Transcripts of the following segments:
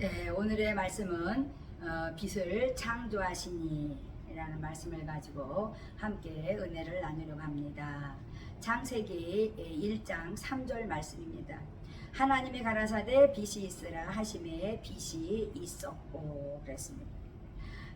네, 오늘의 말씀은 어, 빛을 창조하시니라는 말씀을 가지고 함께 은혜를 나누려고 합니다. 창세기 1장 3절 말씀입니다. 하나님이 가라사대 빛이 있으라 하심에 빛이 있었고 그랬습니다.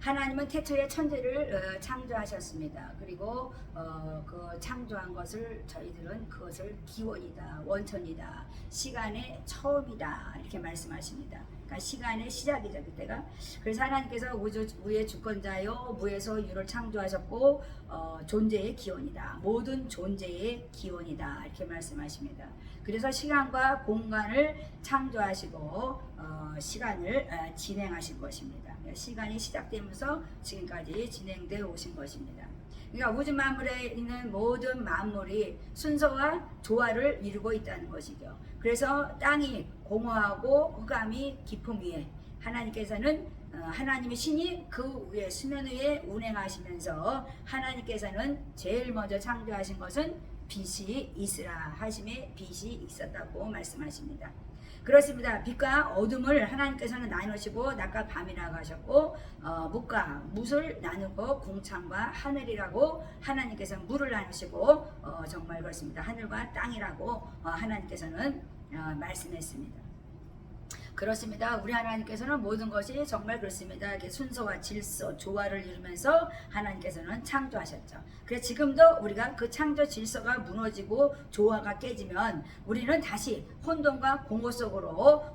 하나님은 태초에 천지를 어, 창조하셨습니다. 그리고 어, 그 창조한 것을 저희들은 그것을 기원이다, 원천이다, 시간의 처음이다 이렇게 말씀하십니다. 그러니까 시간의 시작이죠 그때가. 그래서 하나님께서 우주 우의 주권자요 무에서 유를 창조하셨고 어, 존재의 기원이다, 모든 존재의 기원이다 이렇게 말씀하십니다. 그래서 시간과 공간을 창조하시고 어, 시간을 어, 진행하신 것입니다. 시간이 시작되면서 지금까지 진행되어 오신 것입니다. 우주 만물에 있는 모든 만물이 순서와 조화를 이루고 있다는 것이죠. 그래서 땅이 공허하고 흑암이 깊음 위에 하나님께서는 어, 하나님의 신이 그 위에 수면 위에 운행하시면서 하나님께서는 제일 먼저 창조하신 것은 빛이 있으라 하심에 빛이 있었다고 말씀하십니다. 그렇습니다. 빛과 어둠을 하나님께서는 나누시고 낮과 밤이라고 하셨고 어, 묵과 묻을 나누고 궁창과 하늘이라고 하나님께서 물을 나누시고 어, 정말 그렇습니다. 하늘과 땅이라고 어, 하나님께서는 어, 말씀했습니다. 그렇습니다. 우리 하나님께서는 모든 것이 정말 그렇습니다. 이렇게 순서와 질서, 조화를 이루면서 하나님께서는 창조하셨죠. 그래서 지금도 우리가 그 창조 질서가 무너지고 조화가 깨지면 우리는 다시 혼돈과 공허 속으로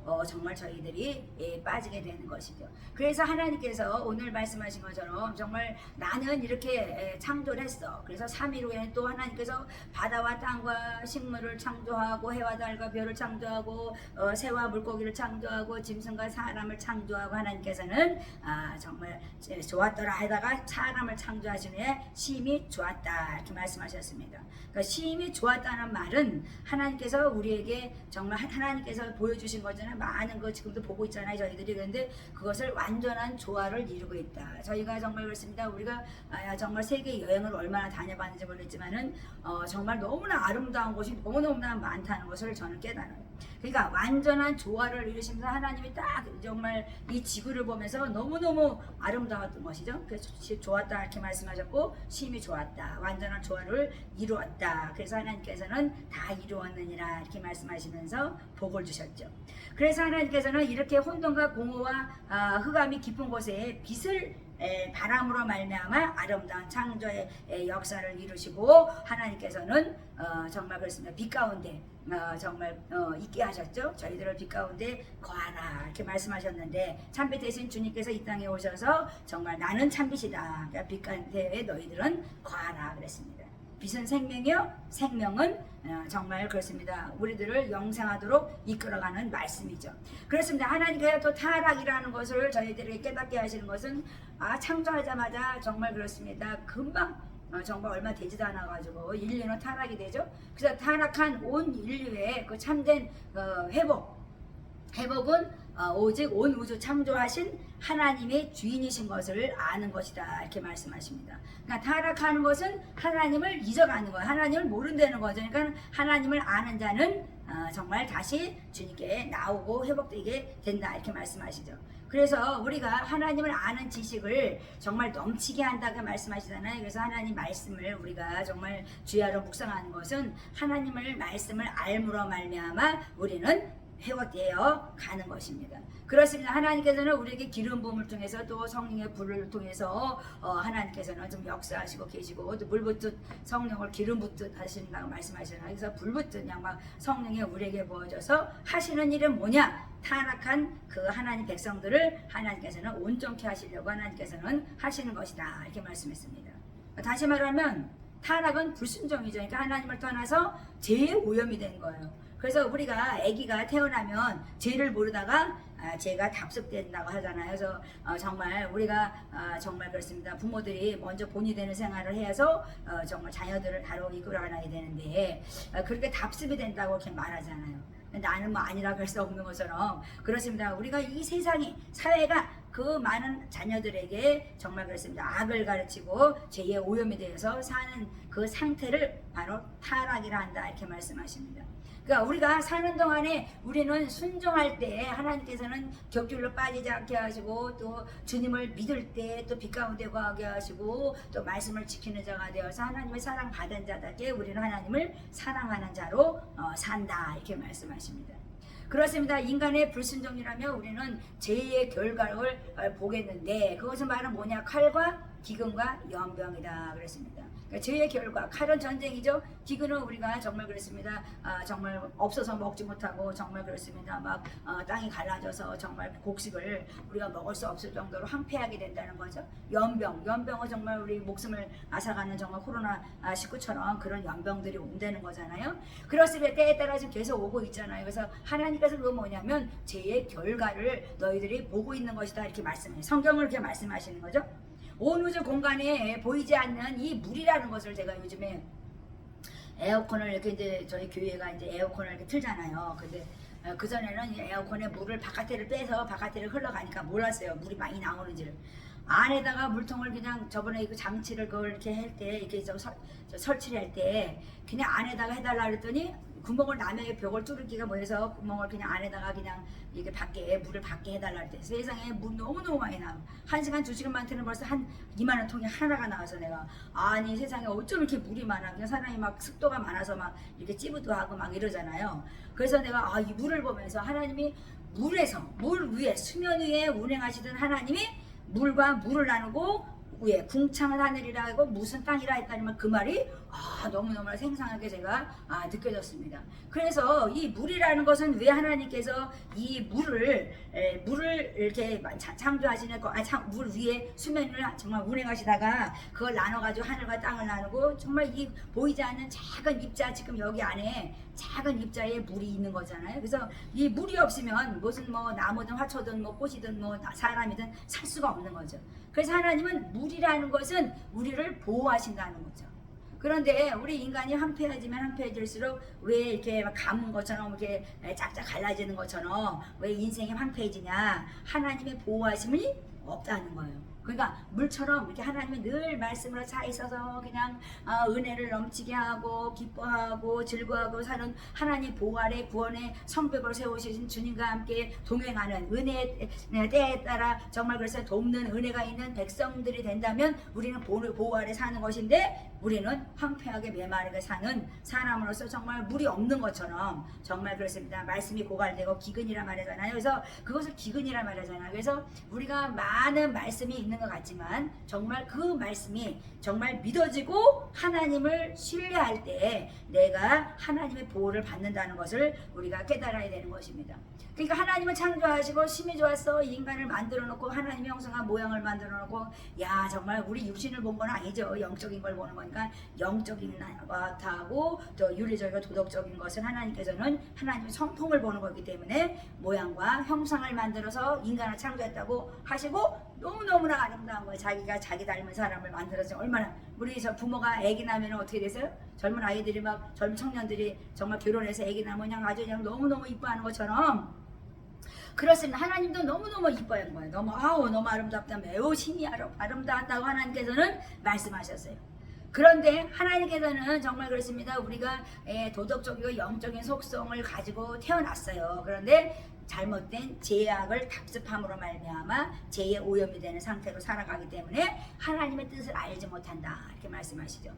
어, 정말 저희들이 예, 빠지게 되는 것이죠. 그래서 하나님께서 오늘 말씀하신 것처럼 정말 나는 이렇게 예, 창조를 했어. 그래서 3일 후에는 또 하나님께서 바다와 땅과 식물을 창조하고 해와 달과 별을 창조하고 어, 새와 물고기를 창조 하고 짐승과 사람을 창조하고 하나님께서는 아, 정말 좋았더라 하다가 사람을 창조하신 후에 심히 좋았다 이렇게 말씀하셨습니다. 그러니까 심히 좋았다는 말은 하나님께서 우리에게 정말 하나님께서 보여주신 거잖아요. 많은 거 지금도 보고 있잖아요. 저희들이 그런데 그것을 완전한 조화를 이루고 있다. 저희가 정말 그렇습니다. 우리가 아, 정말 세계 여행을 얼마나 다녀봤는지 모르겠지만은 어, 정말 너무나 아름다운 곳이 너무너무나 많다는 것을 저는 깨달아요. 그러니까 완전한 조화를 이루시면서 하나님이 딱 정말 이 지구를 보면서 너무너무 아름다웠던 것이죠. 그래서 좋았다 이렇게 말씀하셨고 심히 좋았다. 완전한 조화를 이루었다. 그래서 하나님께서는 다 이루었느니라 이렇게 말씀하시면서 복을 주셨죠. 그래서 하나님께서는 이렇게 혼돈과 공허와 아, 흑암이 깊은 곳에 빛을 에, 바람으로 말미암아 아름다운 창조의 에, 역사를 이루시고 하나님께서는 어, 정말 그렇습니다. 빛 가운데 어, 정말 어, 있게 하셨죠. 저희들을 빛 가운데 거하라 이렇게 말씀하셨는데 참빛 대신 주님께서 이 땅에 오셔서 정말 나는 참빛이다. 그러니까 빛 가운데 너희들은 거하라 그랬습니다. 빛은 생명이요 생명은 어, 정말 그렇습니다. 우리들을 영생하도록 이끌어가는 말씀이죠. 그렇습니다. 하나님께서 또 타락이라는 것을 저희들에게 깨닫게 하시는 것은 아 창조하자마자 정말 그렇습니다. 금방 어, 정말 얼마 되지도 않아 가지고 인류는 타락이 되죠. 그래서 타락한 온 인류의 그 참된 어, 회복 회복은 어, 오직 온 우주 창조하신 하나님의 주인이신 것을 아는 것이다 이렇게 말씀하십니다. 그러니까 타락하는 것은 하나님을 잊어가는 거예요. 하나님을 모른다는 거죠. 그러니까 하나님을 아는 자는 어, 정말 다시 주님께 나오고 회복되게 된다 이렇게 말씀하시죠. 그래서 우리가 하나님을 아는 지식을 정말 넘치게 한다고 말씀하시잖아요. 그래서 하나님 말씀을 우리가 정말 주야로 묵상하는 것은 하나님을 말씀을 알므로 말미암아 우리는 회복되어 가는 것입니다. 그렇습니다. 하나님께서는 우리에게 기름 부음을 통해서 또 성령의 불을 통해서 어, 하나님께서는 좀 역사하시고 계시고 또물 붓듯 성령을 기름 붓듯 하신다고 말씀하시잖아요. 그래서 불 붓듯 양막 성령이 우리에게 부어져서 하시는 일은 뭐냐? 타락한 그 하나님 백성들을 하나님께서는 온전케 하시려고 하나님께서는 하시는 것이다. 이렇게 말씀했습니다. 다시 말하면 타락은 불순종이죠. 그러니까 하나님을 떠나서 죄의 오염이 된 거예요. 그래서 우리가 아기가 태어나면 죄를 모르다가 아, 죄가 답습된다고 하잖아요. 그래서 어, 정말 우리가 아, 정말 그렇습니다. 부모들이 먼저 본이 되는 생활을 해서 어, 정말 자녀들을 바로 이끌어가야 되는데 어, 그렇게 답습이 된다고 이렇게 말하잖아요. 나는 뭐 아니라고 할 수 없는 것처럼 그렇습니다. 우리가 이 세상이 사회가 그 많은 자녀들에게 정말 그렇습니다. 악을 가르치고 죄의 오염이 되어서 사는 그 상태를 바로 타락이라 한다 이렇게 말씀하십니다. 그러니까 우리가 사는 동안에 우리는 순종할 때 하나님께서는 격줄로 빠지지 않게 하시고 또 주님을 믿을 때 또 빛 가운데 거하게 하시고 또 말씀을 지키는 자가 되어서 하나님의 사랑 받은 자답게 우리는 하나님을 사랑하는 자로 어, 산다 이렇게 말씀하십니다. 그렇습니다. 인간의 불순종이라면 우리는 죄의 결과를 어, 보겠는데 그것은 말은 뭐냐 칼과 기근과 연병이다 그랬습니다. 그러니까 죄의 결과 칼은 전쟁이죠. 기근은 우리가 정말 그렇습니다. 아, 정말 없어서 먹지 못하고 정말 그렇습니다. 막 어, 땅이 갈라져서 정말 곡식을 우리가 먹을 수 없을 정도로 황폐하게 된다는 거죠. 연병, 연병은 정말 우리 목숨을 앗아가는 정말 코로나 19처럼 그런 연병들이 온다는 거잖아요. 그렇습니다. 때에 따라 지금 계속 오고 있잖아요. 그래서 하나님께서 그거 뭐냐면 죄의 결과를 너희들이 보고 있는 것이다 이렇게 말씀해요. 성경을 이렇게 말씀하시는 거죠. 온 우주 공간에 보이지 않는 이 물이라는 것을 제가 요즘에 에어컨을 이렇게 이제 저희 교회가 이제 에어컨을 이렇게 틀잖아요. 근데 그 전에는 이 에어컨에 물을 바깥에를 빼서 바깥에를 흘러가니까 몰랐어요. 물이 많이 나오는지를. 안에다가 물통을 그냥 저번에 그 장치를 그걸 이렇게 할 때 이렇게 좀 설, 저 설치를 할 때 그냥 안에다가 해달라 그랬더니 구멍을 남의 벽을 뚫기가 뭐해서 구멍을 그냥 안에다가 그냥 이게 밖에 물을 밖에 해달라 할때 세상에 물 너무너무 많이 나와 한 시간 두 시간만 트는 벌써 한 2만 원 통이 하나가 나와서 내가. 아니 세상에 어쩜 이렇게 물이 많아. 그냥 사람이 막 습도가 많아서 막 이렇게 찌부도 하고 막 이러잖아요. 그래서 내가 아 이 물을 보면서 하나님이 물에서 물 위에 수면 위에 운행하시던 하나님이 물과 물을 나누고 위에 궁창을 하늘이라고 무슨 땅이라 했다니만 그 말이 아 너무너무 생생하게 제가 아, 느껴졌습니다. 그래서 이 물이라는 것은 왜 하나님께서 이 물을 에, 물을 이렇게 차- 창조하시는 거, 아, 참, 물 위에 수면을 정말 운행하시다가 그걸 나눠 가지고 하늘과 땅을 나누고 정말 이 보이지 않는 작은 입자 지금 여기 안에 작은 입자에 물이 있는 거잖아요. 그래서 이 물이 없으면 무슨 뭐 나무든 화초든 뭐 꽃이든 뭐 나- 사람이든 살 수가 없는 거죠. 그래서 하나님은 물이라는 것은 우리를 보호하신다는 거죠. 그런데 우리 인간이 한패해지면 한패해질수록 왜 이렇게 막 감은 것처럼 이렇게 짝짝 갈라지는 것처럼 왜 인생이 한패해지냐 하나님의 보호하심이 없다는 거예요. 그러니까 물처럼 이렇게 하나님이 늘 말씀으로 차 있어서 그냥 아, 은혜를 넘치게 하고 기뻐하고 즐거워하고 사는 하나님 보호 아래 구원의 성벽을 세우신 주님과 함께 동행하는 은혜의 때에 따라 정말 그래서 돕는 은혜가 있는 백성들이 된다면 우리는 보호 보호 아래 사는 것인데 우리는 황폐하게 메마르게 사는 사람으로서 정말 물이 없는 것처럼 정말 그렇습니다. 말씀이 고갈되고 기근이라 말하잖아요. 그래서 그것을 기근이라 말하잖아요. 그래서 우리가 많은 말씀이 있는 것 같지만 정말 그 말씀이 정말 믿어지고 하나님을 신뢰할 때 내가 하나님의 보호를 받는다는 것을 우리가 깨달아야 되는 것입니다. 그러니까 하나님은 창조하시고 심히 좋았어 이 인간을 만들어 놓고 하나님의 형상과 모양을 만들어 놓고 야 정말 우리 육신을 본 건 아니죠 영적인 걸 보는 거니까 영적인 것하고 또 윤리적이고 도덕적인 것은 하나님께서는 하나님의 성품을 보는 거기 때문에 모양과 형상을 만들어서 인간을 창조했다고 하시고 너무너무나 아름다운 거예요 자기가 자기 닮은 사람을 만들어서 얼마나 우리 저 부모가 아기 나면 어떻게 되세요? 젊은 아이들이 막 젊은 청년들이 정말 결혼해서 아기 나면 그냥 아주 그냥 너무너무 이뻐하는 것처럼 그렇습니다. 하나님도 너무너무 이뻐하는 거예요. 너무 아우 너무 아름답다. 매우 신이 아름- 아름다웠다고 하나님께서는 말씀하셨어요. 그런데 하나님께서는 정말 그렇습니다. 우리가 예, 도덕적이고 영적인 속성을 가지고 태어났어요. 그런데 잘못된 제약을 답습함으로 말미암아 죄의 오염이 되는 상태로 살아가기 때문에 하나님의 뜻을 알지 못한다 이렇게 말씀하시죠.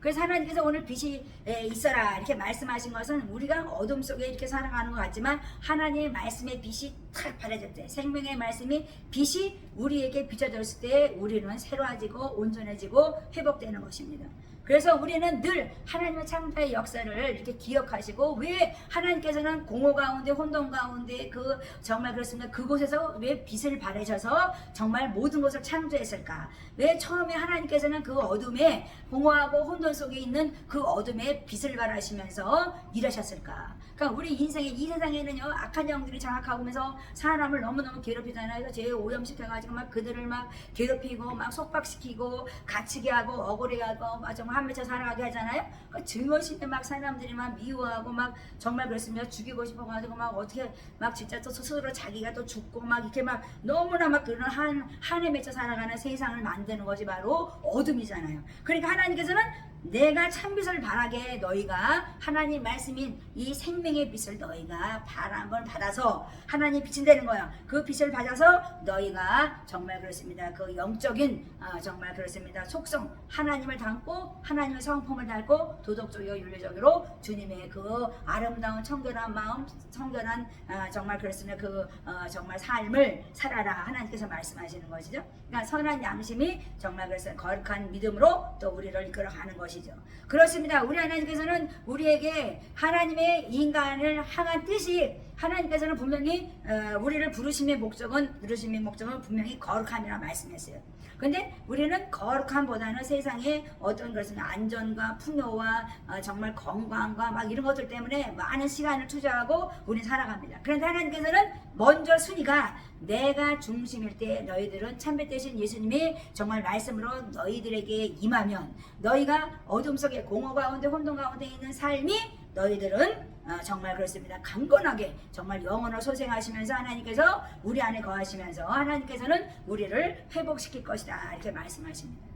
그래서 하나님께서 오늘 빛이 에, 있어라 이렇게 말씀하신 것은 우리가 어둠 속에 이렇게 살아가는 것 같지만 하나님의 말씀의 빛이 탁 발해질 때 생명의 말씀이 빛이 우리에게 비춰졌을 때 우리는 새로워지고 온전해지고 회복되는 것입니다. 그래서 우리는 늘 하나님의 창조의 역사를 이렇게 기억하시고 왜 하나님께서는 공허 가운데 혼돈 가운데 그 정말 그렇습니다. 그곳에서 왜 빛을 발하셔서 정말 모든 것을 창조했을까? 왜 처음에 하나님께서는 그 어둠에 공허하고 혼돈 속에 있는 그 어둠에 빛을 발하시면서 일하셨을까? 그러니까 우리 인생에 이 세상에는요 악한 영들이 장악하면서 사람을 너무너무 괴롭히잖아요. 그래서 죄 오염시켜가지고 막 그들을 막 괴롭히고 막 속박시키고 갇히게 하고 억울해하고 막 정말 한 맺혀 살아가게 하잖아요. 그 증오심에 막 사람들이 막 미워하고 막 정말 그렇습니다. 죽이고 싶어가지고 막 어떻게 막 진짜 또 스스로 자기가 또 죽고 막 이렇게 막 너무나 막 그런 한 한에 맺혀 살아가는 세상을 만드는 것이 바로 어둠이잖아요. 그러니까 하나님께서는 내가 참빛을 바라게 너희가 하나님 말씀인 이 생명의 빛을 너희가 바람을 받아서 하나님 빛이 되는 거야. 그 빛을 받아서 너희가 정말 그렇습니다. 그 영적인 아, 정말 그렇습니다. 속성 하나님을 닮고 하나님의 성품을 닮고 도덕적이고 윤리적으로 주님의 그 아름다운 청결한 마음, 청결한 아, 정말 그렇습니다. 그 어, 정말 삶을 살아라 하나님께서 말씀하시는 것이죠. 그러니까 선한 양심이 정말 그래서 거룩한 믿음으로 또 우리를 이끌어가는 것이 죠. 그렇습니다. 우리 하나님께서는 우리에게 하나님의 인간을 향한 뜻이 하나님께서는 분명히 어, 우리를 부르심의 목적은 부르심의 목적은 분명히 거룩함이라 말씀했어요. 근데 우리는 거룩함보다는 세상에 어떤 것은 안전과 풍요와 어, 정말 건강과 막 이런 것들 때문에 많은 시간을 투자하고 우리 살아갑니다. 그런데 하나님께서는 먼저 순위가 내가 중심일 때 너희들은 참배 되신 예수님이 정말 말씀으로 너희들에게 임하면 너희가 어둠 속에 공허 가운데 혼돈 가운데 있는 삶이 너희들은 어, 정말 그렇습니다. 강건하게 정말 영원을 소생하시면서 하나님께서 우리 안에 거하시면서 하나님께서는 우리를 회복시킬 것이다 이렇게 말씀하십니다.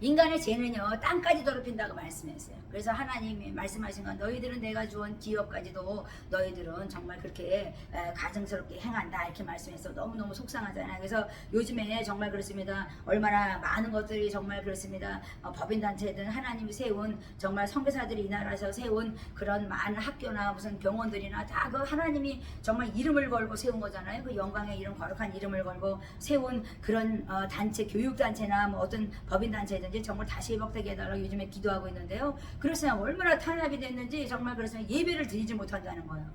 인간의 죄는요 땅까지 더럽힌다고 말씀했어요. 그래서 하나님이 말씀하신 건 너희들은 내가 주은 기업까지도 너희들은 정말 그렇게 에, 가증스럽게 행한다 이렇게 말씀해서 너무너무 속상하잖아요. 그래서 요즘에 정말 그렇습니다. 얼마나 많은 것들이 정말 그렇습니다. 어, 법인단체든 하나님이 세운 정말 선교사들이 이 나라에서 세운 그런 많은 학교나 무슨 병원들이나 다 그 하나님이 정말 이름을 걸고 세운 거잖아요. 그 영광의 이름 거룩한 이름을 걸고 세운 그런 어, 단체 교육단체나 뭐 어떤 법인단체든 지 정말 다시 회복되게 해달라고 요즘에 기도하고 있는데요. 그래서 얼마나 탄압이 됐는지 정말 그래서 예배를 드리지 못한다는 거예요.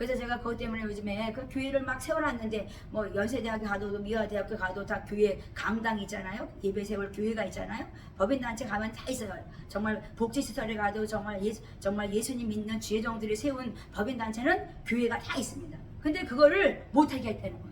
그래서 제가 그것 때문에 요즘에 그 교회를 막 세워놨는데 뭐 연세대학교 가도 미화대학교 가도 다 교회 강당 있잖아요. 예배 세울 교회가 있잖아요. 법인단체 가면 다 있어요. 정말 복지시설에 가도 정말 예, 정말 예수님 믿는 지혜정들이 세운 법인단체는 교회가 다 있습니다. 근데 그거를 못하게 했다는 거예요.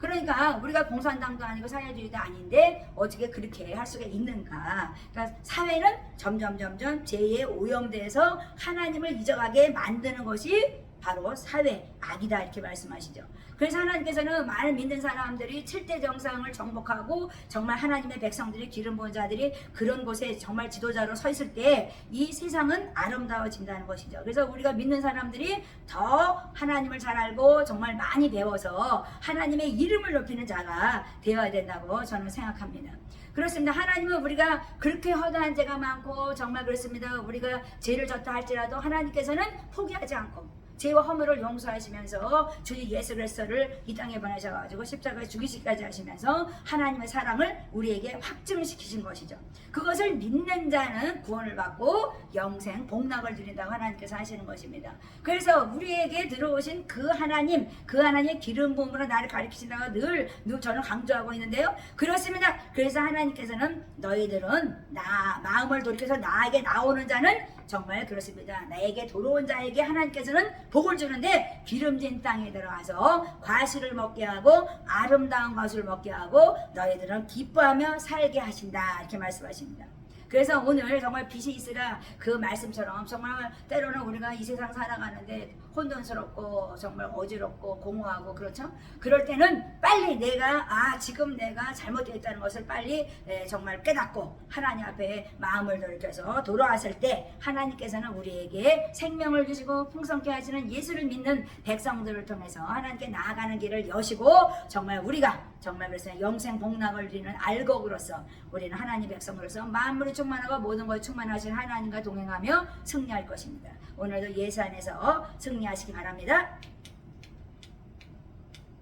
그러니까 우리가 공산당도 아니고 사회주의도 아닌데 어떻게 그렇게 할 수가 있는가? 그러니까 사회는 점점 점점 죄에 오염돼서 하나님을 잊어가게 만드는 것이 바로 사회 악이다 이렇게 말씀하시죠. 그래서 하나님께서는 많은 믿는 사람들이 7대 정상을 정복하고 정말 하나님의 백성들이 기름 부은 자들이 그런 곳에 정말 지도자로 서 있을 때 이 세상은 아름다워진다는 것이죠. 그래서 우리가 믿는 사람들이 더 하나님을 잘 알고 정말 많이 배워서 하나님의 이름을 높이는 자가 되어야 된다고 저는 생각합니다. 그렇습니다. 하나님은 우리가 그렇게 허다한 죄가 많고 정말 그렇습니다. 우리가 죄를 졌다 할지라도 하나님께서는 포기하지 않고 죄와 허물을 용서하시면서 주 예수 그리스도를 이 땅에 보내셔가지고 십자가에 죽이시기까지 하시면서 하나님의 사랑을 우리에게 확증시키신 것이죠. 그것을 믿는 자는 구원을 받고 영생 복락을 드린다고 하나님께서 하시는 것입니다. 그래서 우리에게 들어오신 그 하나님, 그 하나님의 기름 부음으로 나를 가리키신다고 늘, 늘 저는 강조하고 있는데요. 그렇습니다. 그래서 하나님께서는 너희들은 나 마음을 돌이켜서 나에게 나오는 자는 정말 그렇습니다. 나에게 돌아온 자에게 하나님께서는 복을 주는데 기름진 땅에 들어가서 과실을 먹게 하고 아름다운 것을 먹게 하고 너희들은 기뻐하며 살게 하신다 이렇게 말씀하십니다. 그래서 오늘 정말 빛이 있으라 그 말씀처럼 정말 때로는 우리가 이 세상 살아가는데 혼돈스럽고 정말 어지럽고 공허하고 그렇죠? 그럴 때는 빨리 내가 아 지금 내가 잘못되었다는 것을 빨리 에, 정말 깨닫고 하나님 앞에 마음을 돌이켜서 돌아왔을 때 하나님께서는 우리에게 생명을 주시고 풍성케 하시는 예수를 믿는 백성들을 통해서 하나님께 나아가는 길을 여시고 정말 우리가 정말 그래서 영생 복락을 드리는 알곡으로서 우리는 하나님 백성으로서 만물이 충만하고 모든 것 충만하신 하나님과 동행하며 승리할 것입니다. 오늘도 예수 안에서 승리하시기 바랍니다.